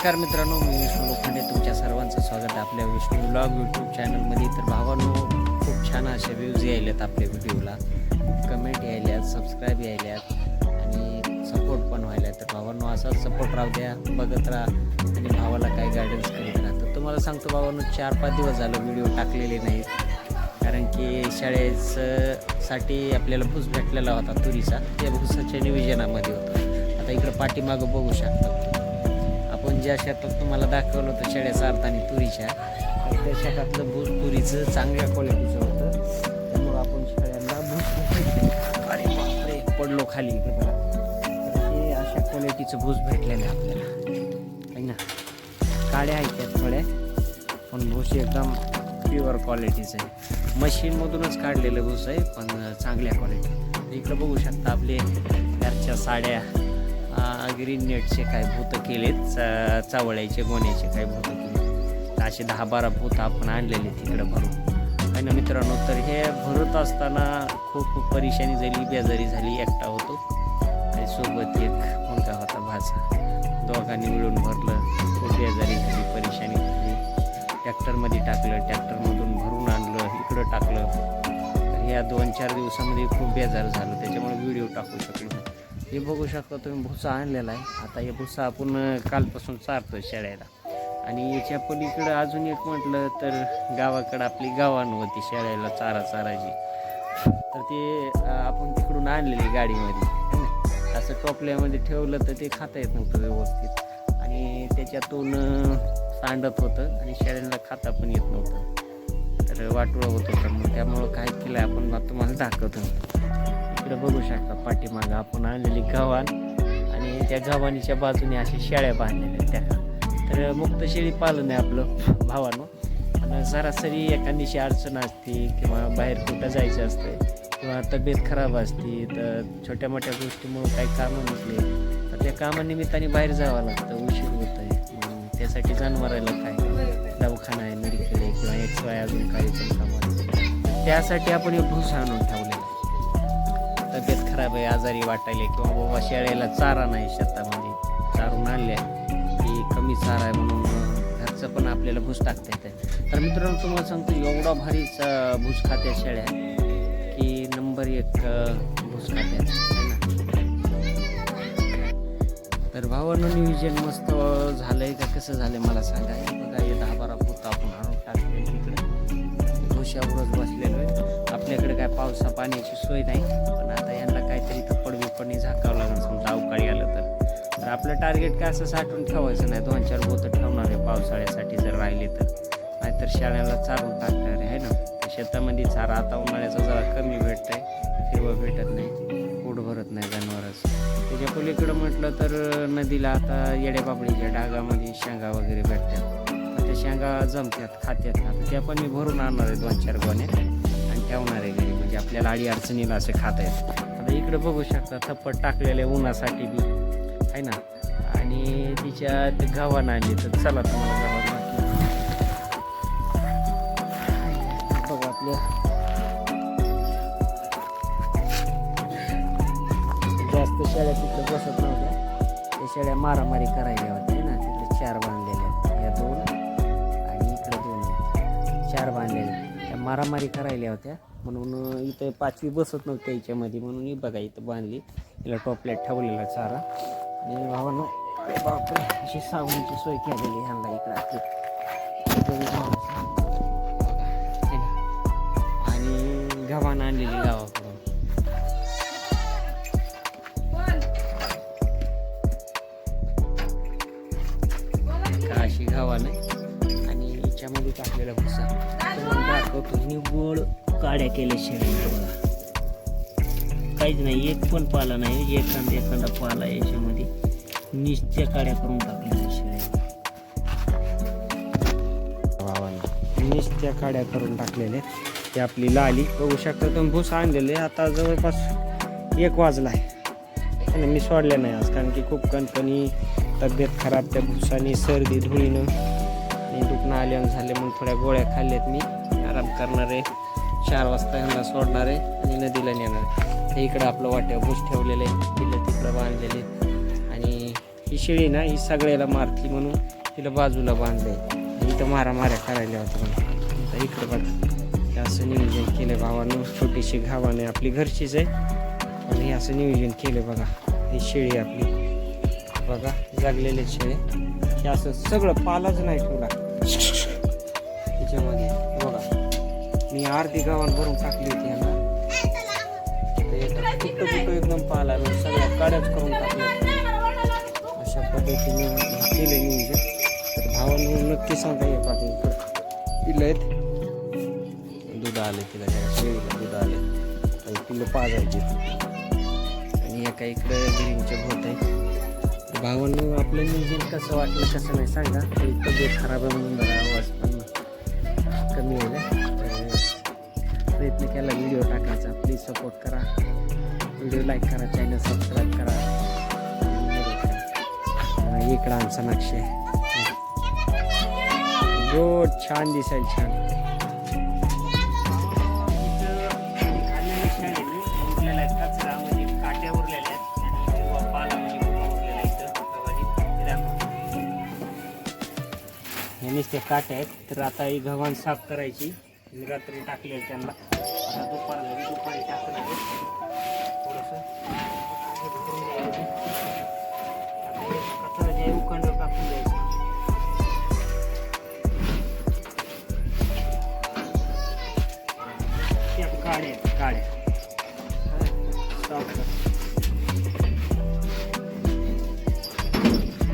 नमस्कार मित्रांनो मी विष्णू लोखंडे. तुमच्या सर्वांचं स्वागत आहे आपल्या विष्णू ब्लॉग यूट्यूब चॅनलमध्ये. तर भावांनो खूप छान असे व्ह्यूज यायल्यात आपल्या व्हिडिओला कमेंट यायल्यात सबस्क्राईब यायल्यात आणि सपोर्ट पण व्हायला तर भावांनो असाच सपोर्ट राहू द्या बघत राहा आणि भावाला काही गायडन्स करीत राहा. तर तुम्हाला सांगतो भावांनो चार पाच दिवस झालं व्हिडिओ टाकलेले नाहीत. कारण की शाळेचं साठी आपल्याला भूस भेटलेला होता तुरीचा. त्या भूसाच्या नियोजनामध्ये होतं. आता इकडं पाठीमागं बघू शकता. ज्या शेतात तुम्हाला दाखवलं होतं शेळ्याचा अर्थाने तुरीच्या तर त्या शेतातलं भूस तुरीचं चांगल्या क्वालिटीचं होतं. त्यामुळं आपण शेळ्यांना भूस अरे बापरे पडलो खाली इकडे बघा हे अशा क्वालिटीचं भूस भेटलेलं आहे आपल्याला. है ना? काळ्या आहेत त्या थोड्या. पण भूस एकदम प्युअर क्वालिटीचं आहे. मशीनमधूनच काढलेलं भूस आहे पण चांगल्या क्वालिटी इकडं बघू शकता आपले घरच्या साड्या. ग्रीन नेटचे काय भूत केलेत? चा- चावळ्याचे गोण्याचे काय भूत केले असे दहा बारा भूत आपण आणलेले तिकडं भरून. आणि मित्रांनो? तर हे भरत असताना खूप परेशानी झाली बेजारी झाली एकटा होतो. आणि सोबत एक मुलगा होता भाचा दोघांनी मिळून भरलं. खूप बेजारी झाली परेशानी झाली. ट्रॅक्टरमध्ये टाकलं ट्रॅक्टरमधून भरून आणलं इकडं टाकलं. तर ह्या दोन चार दिवसामध्ये खूप बेजार झालं. त्याच्यामुळे व्हिडिओ टाकू शकलो. हे बघू शकता तुम्ही भुसा आणलेला आहे. आता हे भुसा आपण कालपासून चारतो शेळ्याला. आणि याच्या पलीकडं अजून एक म्हटलं तर गावाकडं आपली गावान होती शेळ्याला चारा चाराची तर ते आपण तिकडून आणलेली गाडीमध्ये है ना? असं टोपल्यामध्ये ठेवलं तर ते खाता येत नव्हतं व्यवस्थित. आणि त्याच्यातून सांडत होतं आणि शेळ्यांना खाता पण येत नव्हतं. तर वाटोळं होत होतं. मग त्यामुळं काय केलं आपण मग तुम्हाला दाखवतो. इकडे बघू शकता पाठीमागं आपण आणलेली गव्हाण. आणि त्या गव्हाणीच्या बाजूने अशा शेळ्या बांधलेल्या त्या. तर मुक्त शेळी पालन आहे आपलं भावानं. आणि सरासरी एखादीशी अडचण असते किंवा बाहेर कुठं जायचं असतं किंवा तब्येत खराब असते तर छोट्या मोठ्या गोष्टीमुळं काही कामं नसले तर त्या कामानिमित्ताने बाहेर जावं लागतं उशीर होत आहे मग त्यासाठी जनावरायला काय? दवाखाना आहे मेडिकल आहे किंवा एक्स वाय अजून काही पण कामं त्यासाठी आपण एक भूस आणून ठेवलं. खराब आहे आजारी वाटायले किंवा बाबा शेळ्याला चारा नाही शेतामध्ये चारून आणल्या. की कमी चारा आहे म्हणून घरचं पण आपल्याला भूस टाकता येतं तर मित्रांनो तुम्हाला सांगतो एवढा भारीच भूस खात्या शेळ्या की नंबर एक भूस खात्या. तर भावानं नियोजन मस्त झालंय का? कसं झालंय मला सांगा. बघा हे दहा बारा पोत आपण आणून टाकले तिकडे भोश्यावरच बसलेलो आहे. आपल्याकडे काय पावसा पाण्याची सोय नाही पण आता आपलं टार्गेट काय असं साठवून ठेवायचं नाही. दोन चार बोतं ठेवणार आहे पावसाळ्यासाठी जर राहिले तर. नाहीतर शाळेला चारून टाकणार आहे ना? शेतामध्ये चारा आता उन्हाळ्याचा जरा कमी भेटत आहे हिरवं भेटत नाही पोट भरत नाही जनावरच. त्याच्या पलीकडं म्हटलं तर नदीला आता येड्याबाबडीच्या डागामध्ये शेंगा वगैरे भेटतात. त्या शेंगा जमतात खात्यात. आता त्या पण मी भरून आणणार आहे दोन चार गोण्या. आणि ठेवणार आहे घरी. म्हणजे आपल्याला अडी अडचणीला असे खाता येत आता इकडे बघू शकता थप्पट टाकलेले उन्हासाठी बी. आहे ना? आणि तिच्यात गावानं आणली तर चला तुम्हाला गावात बघू आपल्या. जास्त शेळ्या तिथं बसत नव्हत्या. त्या शेळ्या मारामारी करायला होत्या ना? तिथं चार बांधलेल्या या दोन आणि इकडे दोन चार बांधलेल्या त्या मारामारी करायला होत्या. म्हणून इथं पाचवी बसत नव्हत्या याच्यामध्ये म्हणून ही बघा इथं बांधली. तिला टोपल्यात ठेवलेला चारा. आणि भावानं बापरे अशी सावलीची सोय केलेली ह्यांना इकडं आपली. आणि गव्हाण आणलेली गावाकडून. अशी गावाला आणि याच्यामध्ये टाकलेला भुसा. दाखवतो. निव्वळ काड्या केल्या शेळीला काहीच नाही एक पण पाला नाही एखादा एखादा पाला याच्यामध्ये निश्चय काड्या करून टाकल्या शेळ्या निश्चय काड्या करून टाकलेल्या ते आपली लाली बघू शकता तुम्ही भूस आणलेले आता जवळपास एक वाजला आहे आणि मी सोडले नाही आज कारण की खूप कणकणी तब्येत खराब त्या भुसानी सर्दी धुळीनं. आणि दुखणं आल्यानं झाले म्हणून थोड्या गोळ्या खाल्ल्यात मी. आराम करणार आहे चार वाजता ह्यांना सोडणार आहे आणि नदीला नेणार. आहे हे इकडं आपलं वाट्या ठेवलेलं आहे. तिला तिकडं बांधलेले आणि ही शेळी ना ही सगळ्याला मारती म्हणून तिला बाजूला बांधले इथं मारा माऱ्या करायला होत्या म्हणून. आता इकडं बघा असं नियोजन केलं भावानं. छोटीशी घावाने. आपली घरचीच आहे. पण हे असं नियोजन केलं बघा. ही शेळी आपली. बघा जागलेले शेळी. हे असं सगळं पालाच नाही ठेवला त्याच्यामध्ये बघा. मी अर्धी गावान भरून टाकली होती सगळ्या करून टाकल्या अशा पद्धतीने केले नियोजन तर भावाने नक्की सांगा या पाठवून पिलं आहेत. दूध आले तिला काय शेळीला दूध आले. आणि पिलं पाजायची. आणि एका इकडं गिरींचे होत आहे भावानं आपलं नियोजन कसं वाटलं कसं नाही सांगा. तरी तब्येत खराब आहे म्हणून जरा आवाज पण कमी होईल प्रयत्न केला व्हिडिओ टाकायचा. प्लीज सपोर्ट करा. व्हिडिओ लाईक करा चॅनल सबस्क्राईब करा. इकडं आमचा नक्षी आहे. गोड छान दिसेल छान. यानेच ते काटे आहेत तर आता ही गव्हाण साफ करायची. रात्री टाकली आहे त्यांना. आता दुपार झाली दुपारी टाकणार आहे काड्या साफ कर.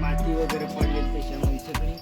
माती वगैरे पडलेली त्याच्यामध्ये सगळी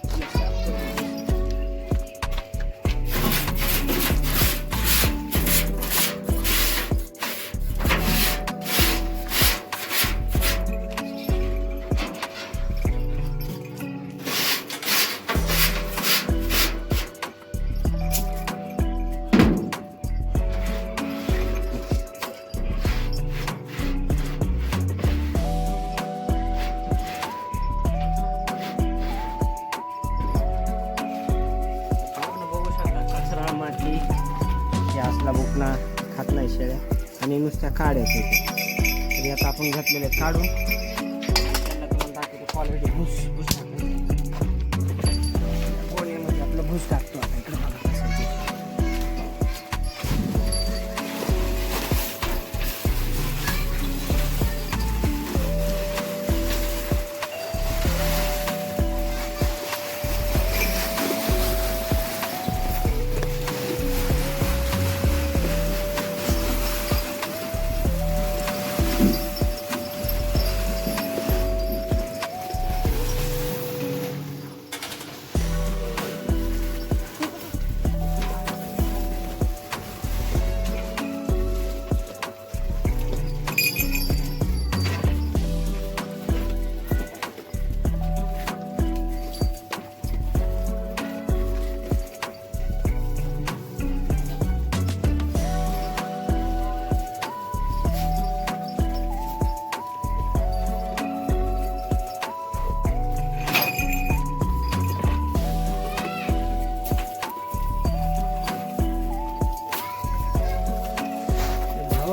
त्या नुसत्या काड्या तरी आता आपण घातलेले काढून. त्यांना तुम्हाला दाखवतो. क्वालिटी भूस भूस टाकतो कोण्यामध्ये म्हणजे आपलं भूस टाकतो.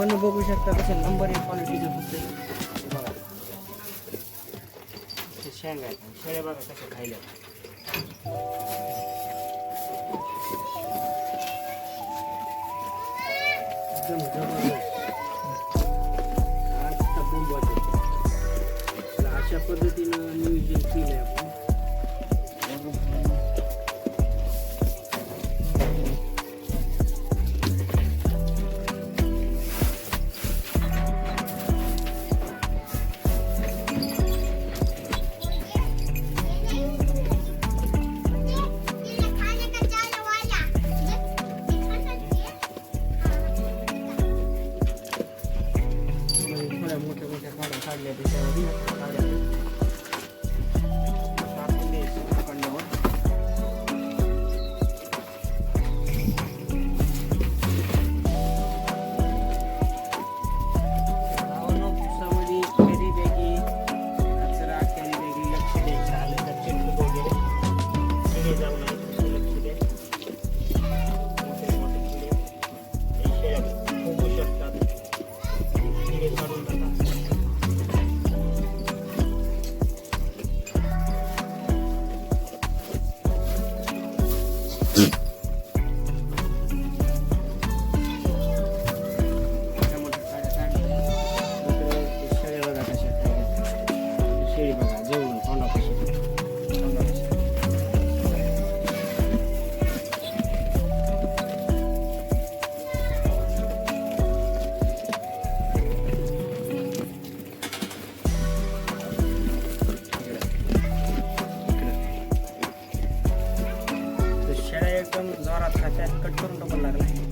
भावानं बघू शकता कसं नंबर एक क्वालिटीचं होतं बघा ते शेंगा आहेत शेळ्या बघा कशा खायला एकदम जबरदस्त आजचा बोंब वाटत अशा पद्धतीनं नियोजन केलं आपण मोठ्या काड्या promoverla.